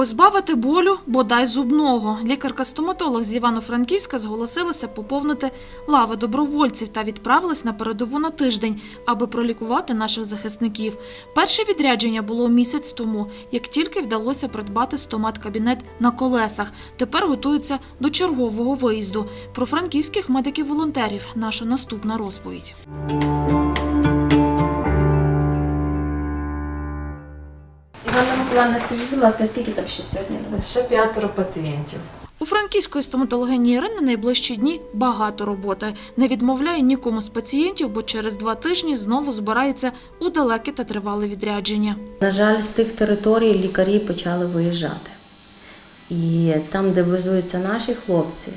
Позбавити болю бодай зубного. Лікарка-стоматолог з Івано-Франківська зголосилася поповнити лави добровольців та відправилась на передову на тиждень, аби пролікувати наших захисників. Перше відрядження було місяць тому, як тільки вдалося придбати стомат-кабінет на колесах. Тепер готується до чергового виїзду. Про франківських медиків-волонтерів наша наступна розповідь. Іванна скажіть, будь ласка, скільки там ще сьогодні? Ще п'ятеро пацієнтів. У франківської стоматологині Ірини найближчі дні багато роботи. Не відмовляє нікому з пацієнтів, бо через два тижні знову збирається у далеке та тривале відрядження. На жаль, з тих територій лікарі почали виїжджати. І там, де базуються наші хлопці,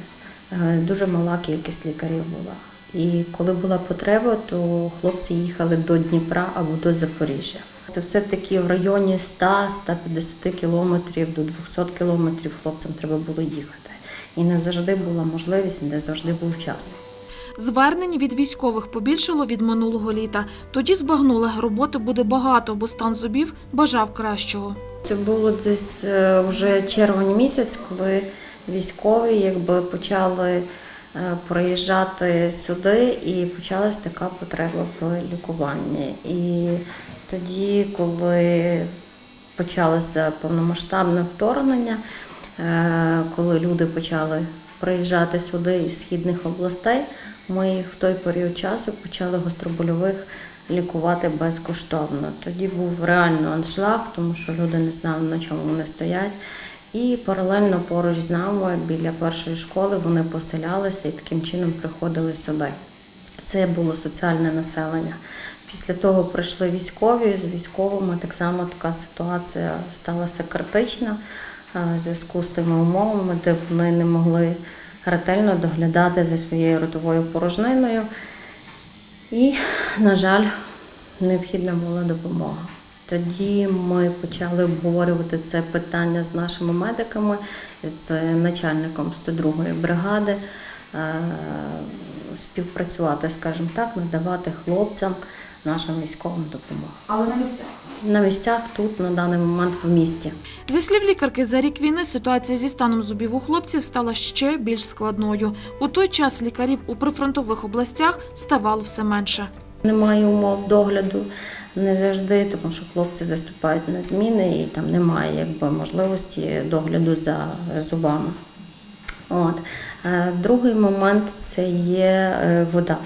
е, дуже мала кількість лікарів була. І коли була потреба, то хлопці їхали до Дніпра або до Запоріжжя. Це все-таки в районі 100-150 кілометрів до 200 кілометрів хлопцям треба було їхати. І не завжди була можливість, не завжди був час. Звернень від військових побільшало від минулого літа. Тоді збагнули, роботи буде багато, бо стан зубів бажав кращого. Це було десь е, вже червень місяць, коли військові якби почали е, приїжджати сюди і почалась така потреба в лікуванні. І тоді, коли почалося повномасштабне вторгнення, е, коли люди почали приїжджати сюди із східних областей, ми їх в той період часу почали гостробольових лікувати безкоштовно. Тоді був реально аншлаг, тому що люди не знали, на чому вони стоять. І паралельно поруч з нами біля першої школи вони поселялися і таким чином приходили сюди. Це було соціальне населення. Після того прийшли військові. З військовими так само така ситуація сталася критична е, в зв'язку з тими умовами, де вони не могли ретельно доглядати за своєю ротовою порожниною. І, на жаль, необхідна була допомога. Тоді ми почали обговорювати це питання з нашими медиками, з начальником 102-ї бригади, е, співпрацювати, скажімо так, надавати хлопцям, нашим військовим допомогу. Але на місцях. На місцях тут на даний момент в місті. Зі слів лікарки, за рік війни ситуація зі станом зубів у хлопців стала ще більш складною. У той час лікарів у прифронтових областях ставало все менше. Немає умов догляду не завжди, тому що хлопці заступають на зміни і там немає якби, можливості догляду за зубами. От. Е, Другий момент це є е, вода.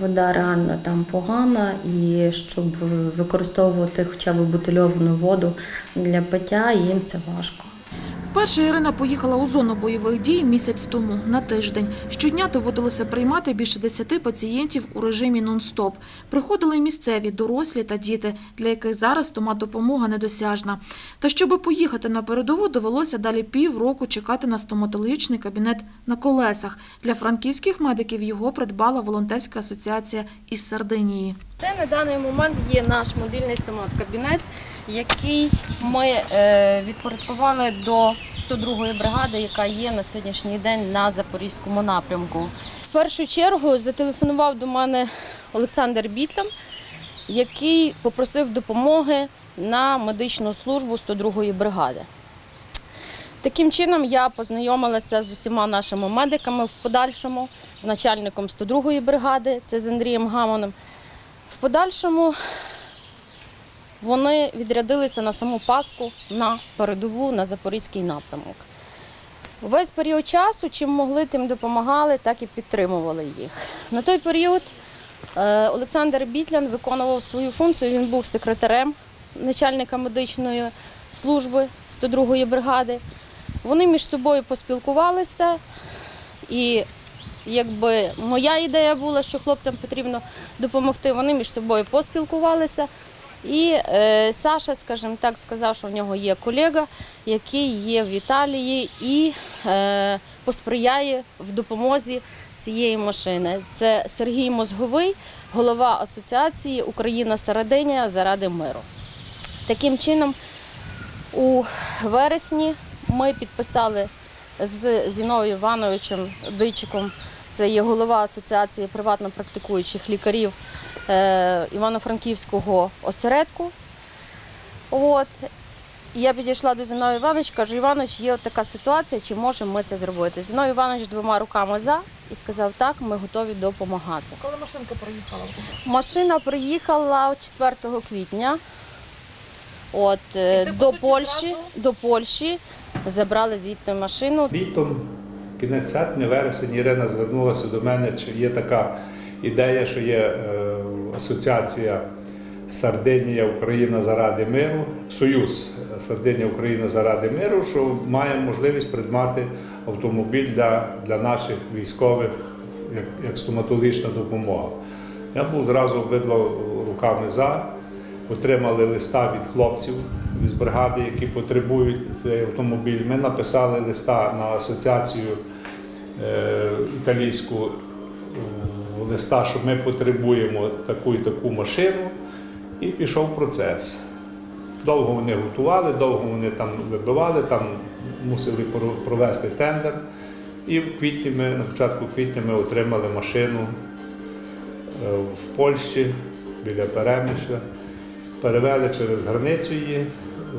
Вода реально там погана, і щоб використовувати хоча б бутильовану воду для пиття, їм це важко. Вперше Ірина поїхала у зону бойових дій місяць тому на тиждень. Щодня доводилося приймати більше десяти пацієнтів у режимі нон-стоп. Приходили місцеві, дорослі та діти, для яких зараз стоматопомога недосяжна. Та щоб поїхати на передову, довелося далі півроку чекати на стоматологічний кабінет на колесах. Для франківських медиків його придбала волонтерська асоціація із Сардинії. Це на даний момент є наш мобільний стомат-кабінет, який ми е, відпорядкували до 102-ї бригади, яка є на сьогоднішній день на Запорізькому напрямку. В першу чергу зателефонував до мене Олександр Бітлям, який попросив допомоги на медичну службу 102-ї бригади. Таким чином я познайомилася з усіма нашими медиками в подальшому, з начальником 102-ї бригади, це з Андрієм Гамоном. В подальшому вони відрядилися на саму Пасху на передову на Запорізький напрямок. Весь період часу, чим могли, тим допомагали, так і підтримували їх. На той період е, Олександр Бітлян виконував свою функцію. Він був секретарем начальника медичної служби 102-ї бригади. Вони між собою поспілкувалися, і якби моя ідея була, що хлопцям потрібно допомогти, вони між собою поспілкувалися. І е, Саша, скажімо так, сказав, що в нього є колега, який є в Італії і е, посприяє в допомозі цієї машини. Це Сергій Мозговий, голова асоціації Україна Серединя заради миру. Таким чином, у вересні ми підписали з Зіною Івановичем Дичиком, це є голова Асоціації приватно практикуючих лікарів Івано-Франківського осередку. От. І я підійшла до Зіновія Івановича, кажу, Іванович, є от така ситуація, чи можемо ми це зробити? Зіновій Іванович двома руками за і сказав, так, ми готові допомагати. Коли машинка проїхала вже? Машина приїхала 4 квітня от, е, ти, до суті, Польщі, зразу? до Польщі, забрали звідти машину. Літом, кінець серпня, вересень, Ірина звернулася до мене, чи є така ідея, що є е, асоціація Сардинія Україна заради миру, Союз Сардинія Україна заради миру, що має можливість придбати автомобіль для, для наших військових як, як стоматологічна допомога. Я був зразу обидва руками за. Отримали листа від хлопців з бригади, які потребують цей автомобіль. Ми написали листа на асоціацію е, італійську е, листа, що ми потребуємо таку і таку машину, і пішов процес. Довго вони готували, довго вони там вибивали, там мусили провести тендер. І в квітні ми, на початку квітня ми отримали машину е, в Польщі біля Перемишля. Перевели через границю її,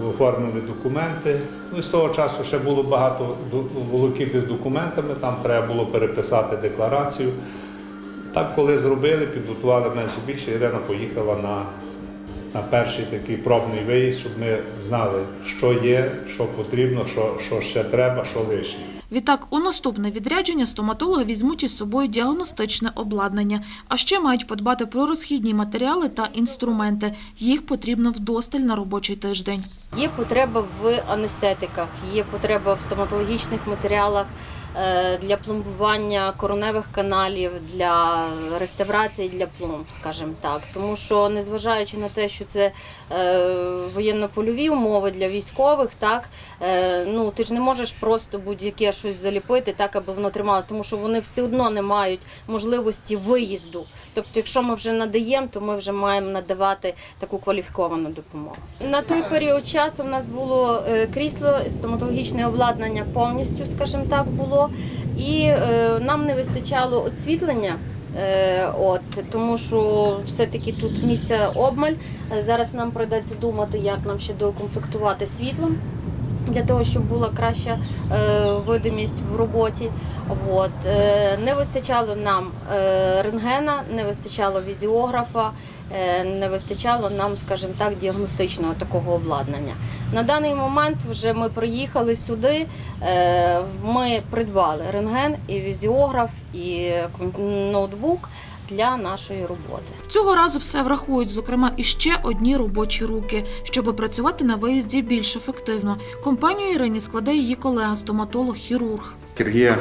оформили документи. Ну і з того часу ще було багато волокіти з документами, там треба було переписати декларацію. Так, коли зробили, підготували менше більше, Ірина поїхала на, на перший такий пробний виїзд, щоб ми знали, що є, що потрібно, що, що ще треба, що лишнє. Відтак, у наступне відрядження стоматологи візьмуть із собою діагностичне обладнання, а ще мають подбати про розхідні матеріали та інструменти. Їх потрібно вдосталь на робочий тиждень. Є потреба в анестетиках, є потреба в стоматологічних матеріалах для пломбування короневих каналів, для реставрації для пломб, скажімо так. Тому що, незважаючи на те, що це е, воєнно-польові умови для військових, так е, ну ти ж не можеш просто будь-яке щось заліпити, так аби воно трималося, тому що вони все одно не мають можливості виїзду. Тобто, якщо ми вже надаємо, то ми вже маємо надавати таку кваліфіковану допомогу. На той період часу в нас було е, крісло, стоматологічне обладнання повністю, скажімо так, було, і е, нам не вистачало освітлення. Е, От тому, що все-таки тут місця обмаль. Зараз нам прийдеться думати, як нам ще доукомплектувати світлом для того, щоб була краща е, видимість в роботі. От. Е, не вистачало нам рентгена, не вистачало візіографа, не вистачало нам, скажімо так, діагностичного такого обладнання. На даний момент вже ми приїхали сюди. е, Ми придбали рентген і візіограф, і ноутбук для нашої роботи. Цього разу все врахують, зокрема, і ще одні робочі руки, щоб працювати на виїзді більш ефективно. Компанію Ірині складе її колега, стоматолог-хірург. Хірургія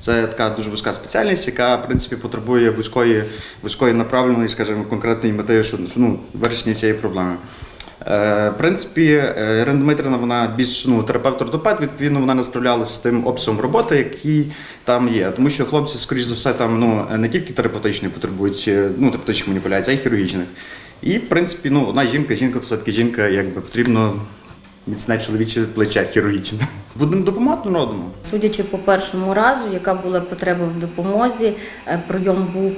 це така дуже вузька спеціальність, яка в принципі потребує вузької, вузької направленої, скажімо, конкретної мети, що ну, вирішення цієї проблеми. Е, в принципі, е, Ірина Дмитрівна, вона більш ну, терапевт-ортопед, відповідно, вона не справлялася з тим обсягом роботи, який там є. Тому що хлопці, скоріш за все, там ну, не тільки терапевтичної потребують, е, ну, терапевтичних маніпуляцій, а й хірургічних. І, в принципі, ну, одна жінка, жінка, то все-таки жінка, якби потрібно міцне чоловіче плече хірургічне. Будемо допомагати один. Судячи по першому разу, яка була потреба в допомозі, е, прийом був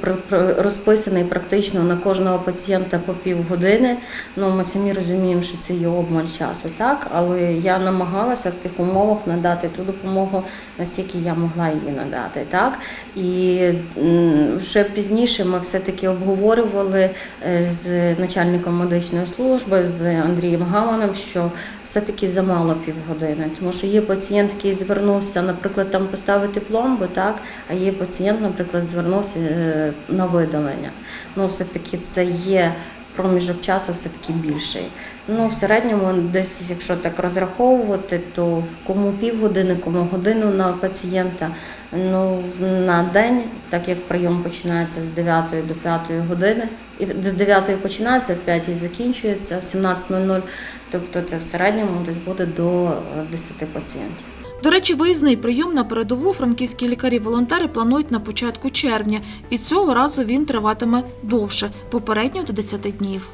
розписаний практично на кожного пацієнта по півгодини. Ну, ми самі розуміємо, що це є обмаль часу, так? Але я намагалася в тих умовах надати ту допомогу, настільки я могла її надати. Так? І вже пізніше ми все-таки обговорювали е, з начальником медичної служби, з Андрієм Гаманом, що все-таки замало півгодини, тому що є пацієнт, який звернувся, наприклад, там поставити пломбу, так, а є пацієнт, наприклад, звернувся е, на видалення. Ну, все-таки це є проміжок часу все-таки більший. Ну, в середньому, десь, якщо так розраховувати, то кому півгодини, кому годину на пацієнта. Ну, на день, так як прийом починається з 9 до 5 години, і з 9 починається, в 5 закінчується, в 17.00, тобто це в середньому десь буде до е, 10 пацієнтів. До речі, виїзний прийом на передову франківські лікарі-волонтери планують на початку червня, і цього разу він триватиме довше, попередньо до 10 днів.